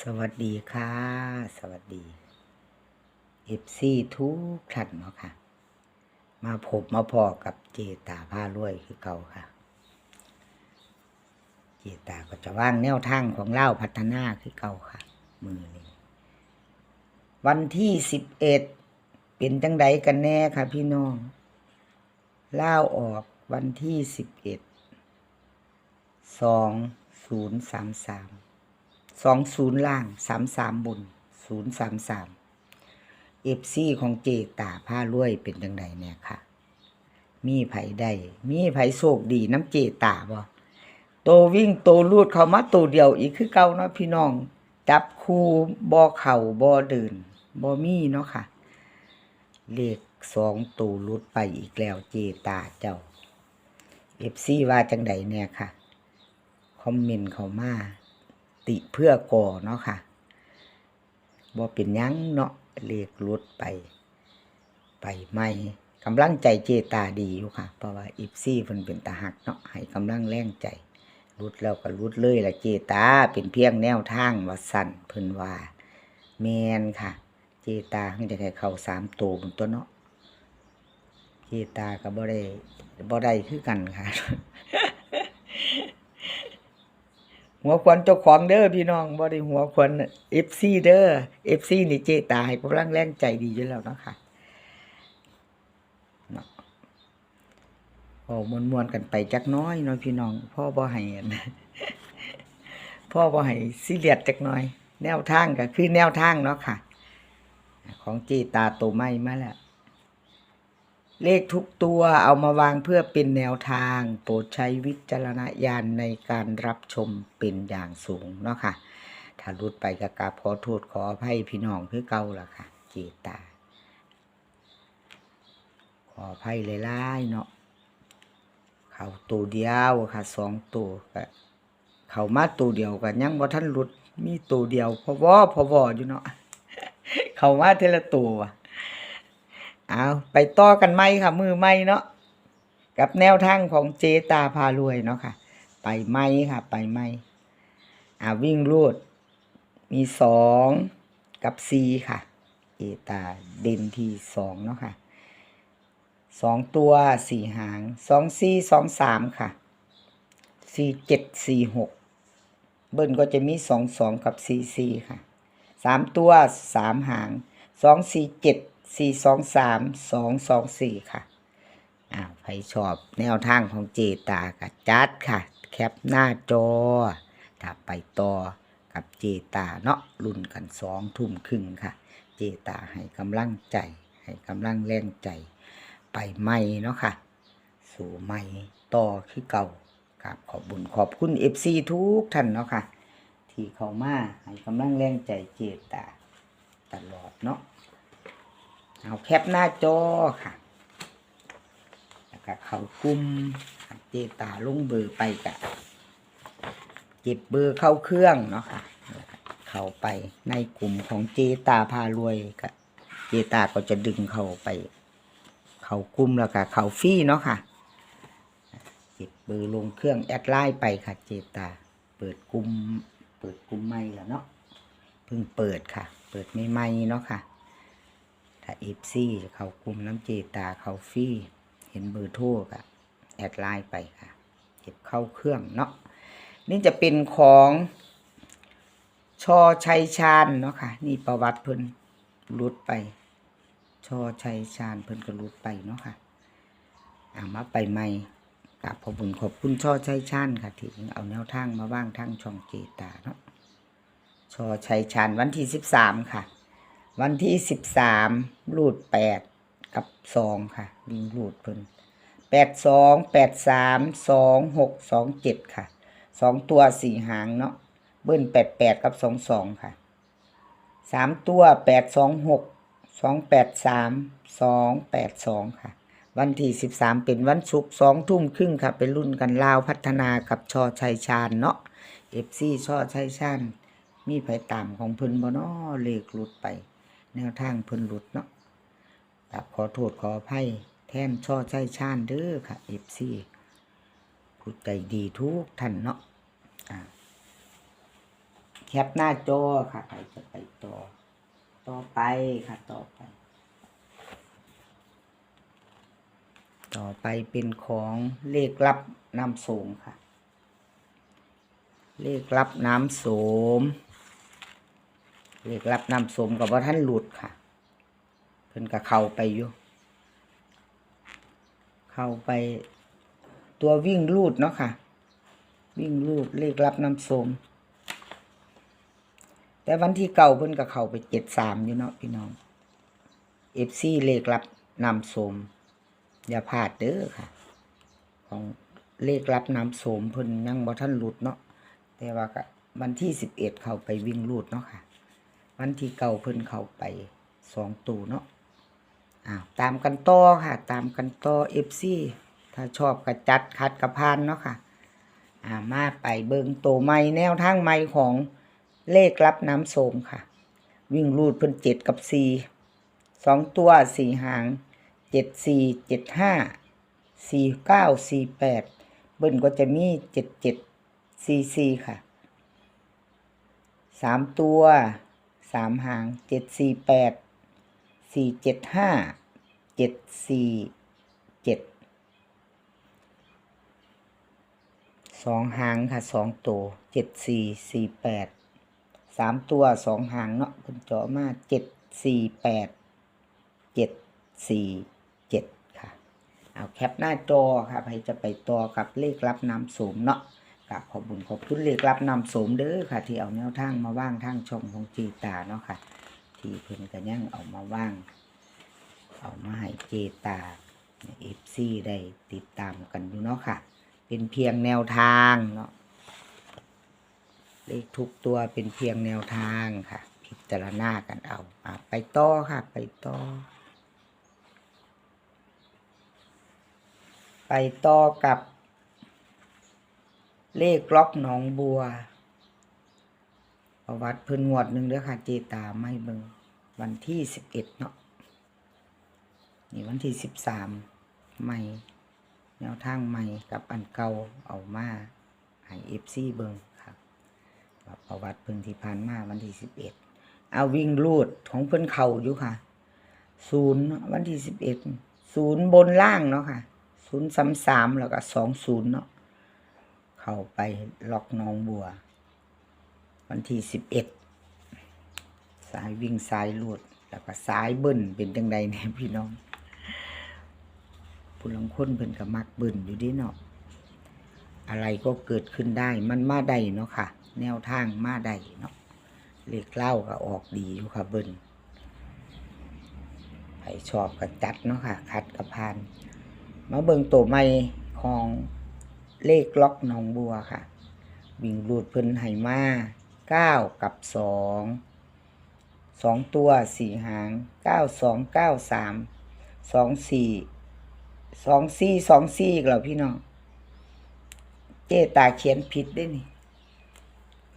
สวัสดีค่ะ สวัสดีเอฟซีทุกท่านเนาะค่ะ มาพบมาพอกับเจตาผ้ารวยคือเก่าค่ะ เจตาก็จะว่างแนวทางของเล่าพัฒนาคือเก่าค่ะ มือนี้วันที่สิบเอ็ดเป็นจังใดกันแน่ค่ะพี่น้องเล่าออกวันที่สิบเอ็ดสองศูนย์สามสาม สองศูนย์ล่างสามสามบนศูนย์สามสามเอฟซีของเจตาผ้ารวยเป็นจังไดเนี่ยค่ะ มีไผได้ มีไผโชคดีน้ำเจตาบ่โตวิ่งโตลูดเข้ามาโตเดียวอีกคือเก่าเนาะพี่น้อง จับคู่บ่เข่าบ่เดินบ่มีเนาะค่ะ เลขสองตูลุดไปอีกแล้วเจตาเจ้าเอฟซีว่าจังไดเนี่ยค่ะ คอมเมนต์เขามา ติเพื่อก่อเนาะค่ะบ่เป็นยังเนาะเลขหลุดไป ไปไม่กำลังใจเจตาดีอยู่ค่ะ เพราะว่าอีฟซี่เพิ่นเป็นตาหักเนาะให้กำลังแรงใจหลุดแล้วก็หลุดเลยละเจตาเป็นเพียงแนวทางว่าสั่นเพิ่นว่า แมนค่ะ เจตาเพิ่งจะได้เข้าสามตัวบนตัวเนาะเจตาก็บ่ได้บ่ได้คือกันค่ะ หัวควันเจ้าของเด้อพี่น้องบ่ได้หัวควันเอฟซีเด้อเอฟซีนี่เจตาให้กำลังแรงใจดีอยู่แล้วเนาะค่ะโอ้มวนๆกันไปจักน้อยเนาะพี่น้อง พ่อบ่ให้พ่อบ่ให้ซีเรียสจักน่อย แนวทางก็คือแนวทางเนาะค่ะ ของเจตาโตไม้มาแล้ว เลขทุกตัวเอามาวางเพื่อเป็นแนวทาง โปรดใช้วิจารณญาณในการรับชมเป็นอย่างสูงเนาะค่ะ ถ้ารุดไปก็กาขอโทษขออภัยพี่น้องคือเก่าล่ะค่ะ เจตา ขออภัยเลยล่ายเนาะ เขาตัวเดียวค่ะสองตัวก็เขามาตัวเดียวกันยังบ่ท่านหลุดมีตัวเดียวพอวอพอวออยู่เนาะ เขามาเทละตัวว่ะ เอาไปต่อกันไหมค่ะ มือไหมเนาะกับแนวทางของเจตาพารวยเนาะค่ะ ไปไหมค่ะ ไปไหมอ่าวิ่งรูด มีสองกับสี่ค่ะเจตาเด่นที่สองเนาะค่ะสองตัวสี่หางสองสี่สองสามค่ะสี่เจ็ดสี่หกเบิ้ลก็จะมีสองสองกับสี่สี่ค่ะสามตัวสามหางสองสี่เจ็ด สี่สองสามสองสองสี่ค่ะอ้าวใครชอบแนวทางของเจตากับจัดค่ะ แคปหน้าจอถ้าไปต่อกับเจตาเนาะรุ่นกันสองทุ่มครึ่งค่ะ เจตาให้กำลังใจ ให้กำลังแรงใจ ไปใหม่เนาะค่ะ สู่ใหม่ต่อคือเก่าครับขอบบุญขอบคุณเอฟซีทุกท่านเนาะค่ะ ที่เข้ามาให้กำลังแรงใจเจตาตลอดเนาะ เอาแคปหน้าจอค่ะแล้วก็เข้ากลุ่มเจตาลงเบอร์ไปกะเก็บเบอร์เข้าเครื่องเนาะค่ะเข้าไปในกลุ่มของเจตาพารวยกะเจตาก็จะดึงเข้าไป เข้ากลุ่มแล้วก็เข้าฟรีเนาะค่ะเก็บเบอร์ลงเครื่องแอดไลน์ไปค่ะ เจตา เปิดกลุ่มเปิดกลุ่มใหม่แล้วเนาะเพิ่งเปิดค่ะ เปิดไม่ใหม่เนาะค่ะ ถ้าเอฟซีเขากลุ่มน้ำเจตาเขาฟี่ เห็นเบอร์โทรก็แอดไลน์ไปค่ะ เก็บเข้าเครื่องเนาะนี่จะเป็นของชอชัยชาญเนาะค่ะ นี่ประวัติเพิ่นรุดไป ชอชัยชาญเพิ่นก็รุดไปเนาะค่ะอามาไปใหม่กับขอบคุณขอบคุณชอชัยชาญค่ะ ที่เอาแนวทางมาว่างทางช่องเจตาเนาะชอชัยชาญวันที่สิบสามค่ะ วันที่สิบสามรูดแปดกับสองค่ะวิ่งรูดเพิ่นแปดสองแปดสามสองหกสองเจ็ดค่ะสองตัวสี่หางเนาะเบิ้ลแปดแปดกับสองสองค่ะสามตัวแปดสองหกสองแปดสามสองแปดสองค่ะ วันที่สิบสามเป็นวันศุกร์สองทุ่มครึ่งค่ะ เป็นรุ่นกันลาวพัฒนากับชอชัยชาญเนาะเอฟซีชอชัยชาญมีไผตามของเพิ่นบ่นาะเลขหลุดไป แนวทางเพิ่นหลุดเนาะขอโทษขออภัยแทนช่อใจชาญเด้อค่ะเอฟซีผู้ใจดีทุกท่านเนาะอ่าโอเคปหน้าจอค่ะใครจะไปต่อ ต่อไปค่ะต่อไป ต่อไปเป็นของเลขลับน้ำโสมค่ะ เลขลับน้ำโสม เลขลับน้ำสมกับว่าท่านหลุดค่ะ เพิ่นก็เข้าไปอยู่ เข้าไปตัววิ่งลูดเนาะค่ะ วิ่งลูดเลขลับน้ำสม แต่วันที่เก่าเพิ่นก็เข้าไปเจ็ดสามอยู่เนาะพี่น้องเอฟซีเลขลับนำสม อย่าพลาดเด้อค่ะ ของเลขลับน้ำสมเพิ่นยังบ่ท่านหลุดเนาะแต่ว่าวันที่สิบเอ็ดเข้าไปวิ่งลูดเนาะค่ะ วันที่เก่าเพิ่นเข้าไปสองตูเนาะอ้าวตามกันต่อค่ะ ตามกันต่อเอฟซีถ้าชอบกระจัดคัดกระพานเนาะค่ะอ่ามาไปเบิงโตใหม่แนวทางใหม่ของเลขลับน้ำโสมค่ะ วิ่งรูดเพิ่นเจ็ดกับสี่สองตัวสี่หางเจ็ดสี่เจ็ดห้าสี่เก้าสี่แปดเบิ้ลก็จะมีเจ็ดเจ็ดสี่สี่ค่ะสามตัว สามหางเจ็ดสี่แปดสี่เจ็ดห้าเจ็ดสี่เจ็ดสองหางค่ะสองตัวเจ็ดสี่สี่แปดสามตัวสองหางเนาะเพิ่นเจาะมาเจ็ดสี่แปดเจ็ดสี่เจ็ดค่ะ เอาแคปหน้าจอค่ะใครจะไปต่อกับเลขรับน้ำโสมเนาะ กับขอบบุญขอบคุณเลขรับนำสมเด้อค่ะ ที่เอาแนวทางมาว่างทางช่องของจีตาเนาะค่ะ ที่เพิ่นก็ยังเอามาว่าง เอามาให้เจตาเอฟซีได้ติดตามกันอยู่เนาะค่ะ เป็นเพียงแนวทางเนาะเลขทุกตัวเป็นเพียงแนวทางค่ะ พิจารณากันเอาอไปต่อค่ะ ไปต่อไปต่อกับ เลขล็อกหนองบัว ประวัติเพิ่นงวดหนึ่งเด้อค่ะเจตาไม่เบิงวันที่สิบเอ็ดเนาะนี่วันที่สิบสามไม่แนวทางใหม่กับอันเก่าเอามาให้เอฟซีเบิงครับประวัติเพิ่งที่ผ่านมาวันที่สิบเอ็ดเอาวิ่งลูดของเพิ่นเข่าอยู่ค่ะศูนย์วันที่สิบเอ็ดศูนย์บนล่างเนาะค่ะศูนย์สามสามแล้วก็สองศูนย์เนาะ เข้าไปล็อกน้องบัว วันที่สิบเอ็ดสายวิ่งสายลูด แล้วก็สายเบิ้ลเป็นจังใดเนี่ยพี่น้องผู้ลังคนเพิ่นก็มักเบิ่นอยู่ดิเนาะอะไรก็เกิดขึ้นได้มันมาได้เนาะค่ะ แนวทางมาได้เนาะเลขเล่าก็ออกดีอยู่ค่ะเบิ่นใครชอบก็จัดเนาะค่ะคัดกระพาน มาเบิ่งตัวใหม่ของ เลขล็อกหนองบัวค่ะ วิ่งรูดเพิ่นให้มาเก้ากับสองสองตัวสี่หางเก้าสองเก้าสามสองสี่สองซี่สองซี่อีกแล้วพี่น้อง เจตาเขียนผิดได้นี่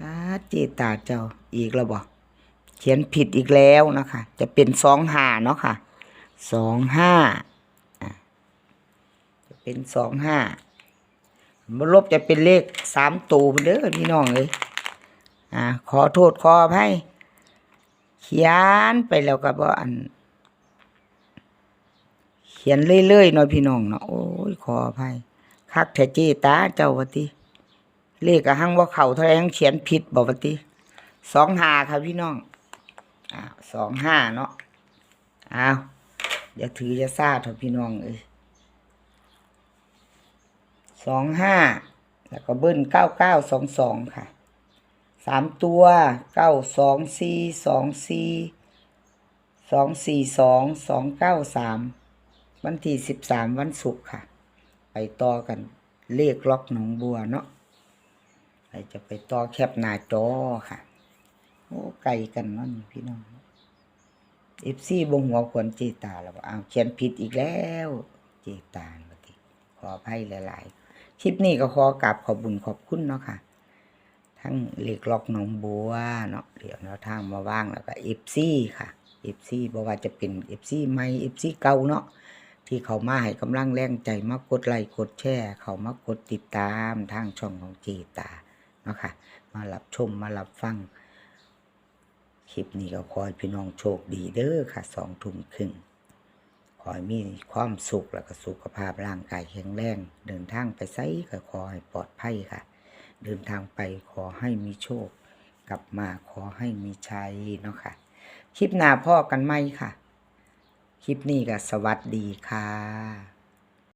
อาเจตาเจ้าอีกแล้วบอกเขียนผิดอีกแล้วนะคะ จะเป็นสองห้าเนาะค่ะสองห้าจะเป็นสองห้า บลบจะเป็นเลขสามตัวพุ่นเด้อพี่น้องเลยอ่า ขอโทษขออภัยเขียนไปแล้วก็บ่อัน เขียนเรื่อยๆหน่อยพี่น้องเนาะโอ้ยขออภัยคักแท้เจตาเจ้าวะติเลขอะหังว่าเข่าเท่าไรหังเขียนผิดบอกวะติสองห้าครับพี่น้องอ้าวสองห้าเนาะอ้าวอย่าถืออย่าซาเถอะพี่น้องเอ้ย สองห้าแล้วก็เบิ้ลเก้าเก้าสองสองค่ะสามตัวเก้าสองสี่สองสี่สองสี่สองสองเก้าสามวันที่สิบสามวันศุกร์ค่ะ ไปต่อกันเลขล็อกหนองบัวเนาะใครจะไปต่อแคปหน้าจอค่ะ โอ้ไกลกันเนั่นพี่น้องเอฟซีบงหัวขวนเจตาแล้วบอกอ้าวเขียนผิดอีกแล้ว เจตาปฏิขออภัยหลาย ๆ คลิปนี้ก็ขอกราบขอบุญขอบคุณเนาะค่ะ ทั้งเลขล็อกหนองบัวเนาะเดี๋ยวแนวทางมาว่างแล้วก็เอฟซีค่ะเอฟซีบอกว่าจะเป็นเอฟซีใหม่เอฟซีเก่าเนาะที่เขามาให้กำลังแรงใจมากดไลค์กดแชร์เขามากดติดตามทางช่องของจีตาเนาะค่ะ มารับชมมารับฟังคลิปนี้ก็ขอให้พี่น้องโชคดีเด้อค่ะสองทุ่มครึ่ง อให้มีความสุขและก็สุขภาพร่างกายแข็งแรง เดินทางไปไสก็ขอให้ปลอดภัยค่ะ เดินทางไปขอให้มีโชค กลับมาขอให้มีชัยเนาะค่ะ คลิปหน้าพ่อกันไหมค่ะ คลิปนี้ก็สวัสดีค่ะ